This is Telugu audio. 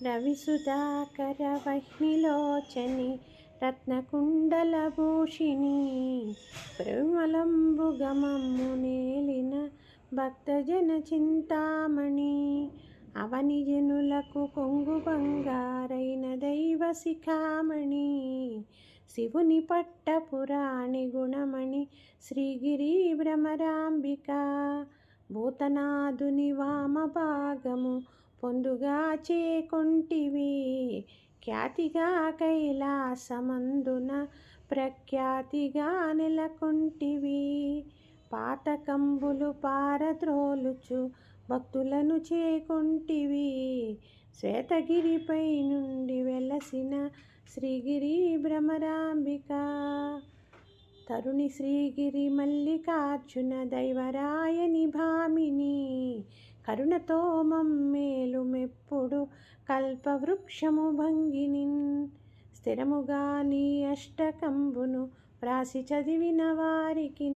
రవిసుధాకర వహ్నిలోచని రత్నకుండలభూషిణి ప్రేమలంబుగమమ్ము నేలిన భక్తజన చింతామణి అవనిజనులకు కొంగు బంగారైన దైవ శిఖామణి శివుని పట్ట పురాణి గుణమణి శ్రీగిరి భ్రమరాంబిక భూతనాథుని వామభాగము పొందుగా చేకొంటివి. ఖ్యాతిగా కైలాసమందున ప్రఖ్యాతిగా నెలకొంటివి. పాతకంబులు పారద్రోలుచు భక్తులను చేకొంటివి. శ్వేతగిరిపై నుండి వెలసిన శ్రీగిరి భ్రమరాంబిక. తరుణి శ్రీగిరి మల్లికార్జున దైవరాయని కరుణతో మమ్మేలు మెప్పుడు కల్పవృక్షము భంగినిన్. స్థిరముగా నీ అష్టకంబును వ్రాసి చదివిన వారికి